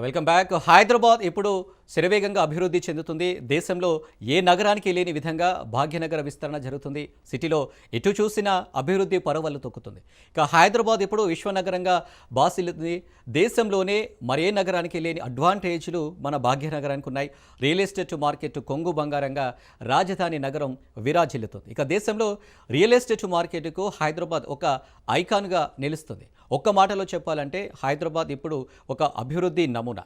Welcome back Hyderabad ఇప్పుడు శరవేగంగా అభివృద్ధి చెందుతుంది. దేశంలో ఏ నగరానికి లేని విధంగా భాగ్యనగర విస్తరణ జరుగుతుంది. సిటీలో ఎటు చూసినా అభివృద్ధి పరవళ్ళు తొక్కుతుంది. ఇక హైదరాబాద్ ఇప్పుడు విశ్వనగరంగా బాసిల్లుతుంది. దేశంలోనే మరే నగరానికి లేని అడ్వాంటేజ్లు మన భాగ్యనగరానికి ఉన్నాయి. రియల్ ఎస్టేట్ మార్కెట్ కొంగు బంగారంగా రాజధాని నగరం విరాజిల్లుతుంది. ఇక దేశంలో రియల్ ఎస్టేట్ మార్కెట్కు హైదరాబాద్ ఒక ఐకాన్గా నిలుస్తుంది. ఒక్క మాటలో చెప్పాలంటే హైదరాబాద్ ఇప్పుడు ఒక అభివృద్ధి నమూనా.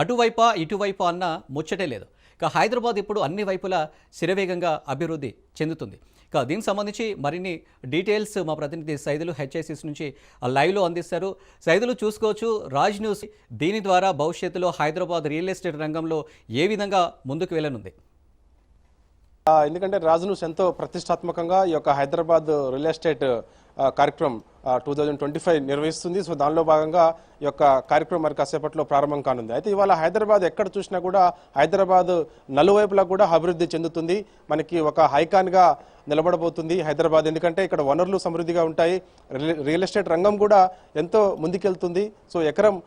అటువైపా ఇటువైపా అన్న ముచ్చటే లేదు. ఇక హైదరాబాద్ ఇప్పుడు అన్ని వైపులా శిరవేగంగా అభివృద్ధి చెందుతుంది. ఇక దీనికి సంబంధించి మరిన్ని డీటెయిల్స్ మా ప్రతినిధి సైదులు హెచ్ఐసిస్ నుంచి లైవ్లో అందిస్తారు. సైదులు చూసుకోవచ్చు రాజ్ న్యూస్ దీని ద్వారా భవిష్యత్తులో హైదరాబాద్ రియల్ ఎస్టేట్ రంగంలో ఏ విధంగా ముందుకు వెళ్ళనుంది? ఎందుకంటే రాజ్ న్యూస్ ఎంతో ప్రతిష్టాత్మకంగా ఈ యొక్క హైదరాబాద్ రియల్ ఎస్టేట్ కార్యక్రమం టూ థౌజండ్ ట్వంటీ ఫైవ్ నిర్వహిస్తుంది. సో దానిలో భాగంగా ఈ యొక్క కార్యక్రమం మరి కాసేపట్లో ప్రారంభం కానుంది. అయితే ఇవాళ హైదరాబాద్ ఎక్కడ చూసినా కూడా హైదరాబాద్ నలువైపులా కూడా అభివృద్ధి చెందుతుంది. మనకి ఒక హైకాన్గా నిలబడబోతుంది హైదరాబాద్. ఎందుకంటే ఇక్కడ వనరులు సమృద్ధిగా ఉంటాయి. రియల్- రియల్ ఎస్టేట్ రంగం కూడా ఎంతో ముందుకెళ్తుంది. సో ఎకరం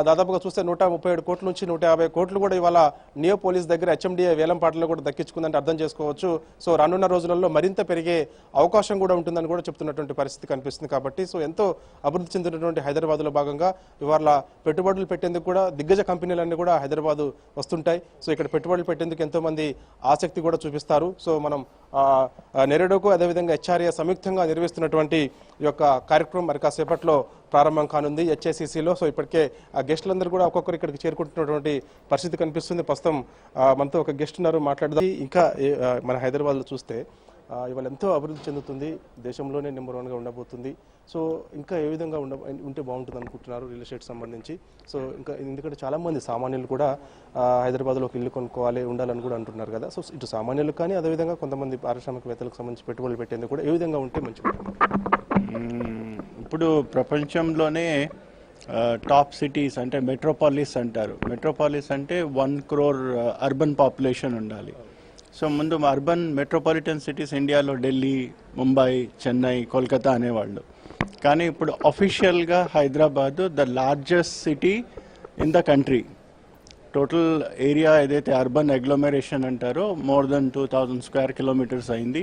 దాదాపుగా చూస్తే నూట ముప్పై ఏడు కోట్ల నుంచి నూట యాభై కోట్లు కూడా ఇవాళ నియో పోలీస్ దగ్గర హెచ్ఎండిఏ వేలంపాటలో కూడా దక్కించుకుందంటే అర్థం చేసుకోవచ్చు. సో రానున్న రోజులలో మరింత పెరిగే అవకాశం కూడా ఉంటుందని కూడా చెప్తున్నటువంటి పరిస్థితి. పరిస్థితి కనిపిస్తుంది కాబట్టి సో ఎంతో అభివృద్ధి చెందినటువంటి హైదరాబాద్లో భాగంగా ఇవాళ పెట్టుబడులు పెట్టేందుకు కూడా దిగ్గజ కంపెనీలన్నీ కూడా హైదరాబాద్ వస్తుంటాయి. సో ఇక్కడ పెట్టుబడులు పెట్టేందుకు ఎంతో మంది ఆసక్తి కూడా చూపిస్తారు. సో మనం ఆ, అదేవిధంగా హెచ్ఆర్ఏ సంయుక్తంగా నిర్వహిస్తున్నటువంటి ఈ యొక్క కార్యక్రమం మరి కాసేపట్లో ప్రారంభం కానుంది హెచ్ఏసిసిలో. సో ఇప్పటికే ఆ గెస్టులందరూ కూడా ఒక్కొక్కరు ఇక్కడికి చేరుకుంటున్నటువంటి పరిస్థితి కనిపిస్తుంది. ప్రస్తుతం మనతో ఒక గెస్ట్ ఉన్నారు మాట్లాడదాం. ఇంకా మన హైదరాబాద్లో చూస్తే ఇవాళ ఎంతో అభివృద్ధి చెందుతుంది. దేశంలోనే నెంబర్ వన్గా ఉండబోతుంది. సో ఇంకా ఏ విధంగా ఉండ ఉంటే బాగుంటుంది అనుకుంటున్నారు రియల్ ఎస్టేట్ సంబంధించి? సో ఇంకా ఎందుకంటే చాలామంది సామాన్యులు కూడా హైదరాబాద్లో ఒక ఇల్లు కొనుక్కోవాలి ఉండాలని కూడా అంటున్నారు కదా. సో ఇటు సామాన్యులు కానీ అదేవిధంగా కొంతమంది పారిశ్రామికవేత్తలకు సంబంధించి పెట్టుబడులు పెట్టేందుకు కూడా ఏ విధంగా ఉంటే మంచిగా ఇప్పుడు ప్రపంచంలోనే టాప్ సిటీస్ అంటే మెట్రోపాలిస్ అంటారు. మెట్రోపాలిస్ అంటే వన్ క్రోర్ అర్బన్ పాపులేషన్ ఉండాలి. సో ముందు అర్బన్ మెట్రోపాలిటన్ సిటీస్ ఇండియాలో ఢిల్లీ ముంబై చెన్నై కోల్కతా అనేవాళ్ళు. కానీ ఇప్పుడు అఫీషియల్గా Hyderabad the largest city in the country. Total area ఏదైతే అర్బన్ అగ్లోమరేషన్ అంటారో more than two thousand square kilometres అయింది.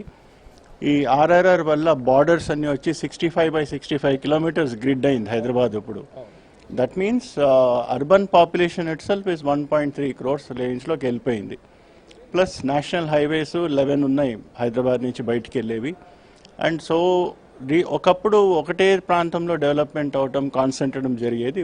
ఈ ఆర్ఆర్ఆర్ వల్ల బార్డర్స్ అన్నీ వచ్చి sixty five by sixty five kilometres grid అయింది హైదరాబాద్ ఇప్పుడు. That means urban population itself is one point three crores రేంజ్లోకి వెళ్ళిపోయింది. ప్లస్ నేషనల్ హైవేస్ లెవెన్ ఉన్నాయి హైదరాబాద్ నుంచి బయటికి వెళ్ళేవి. అండ్ సో ఒకప్పుడు ఒకటే ప్రాంతంలో డెవలప్మెంట్ అవటం కాన్సన్ట్రేటం జరిగేది.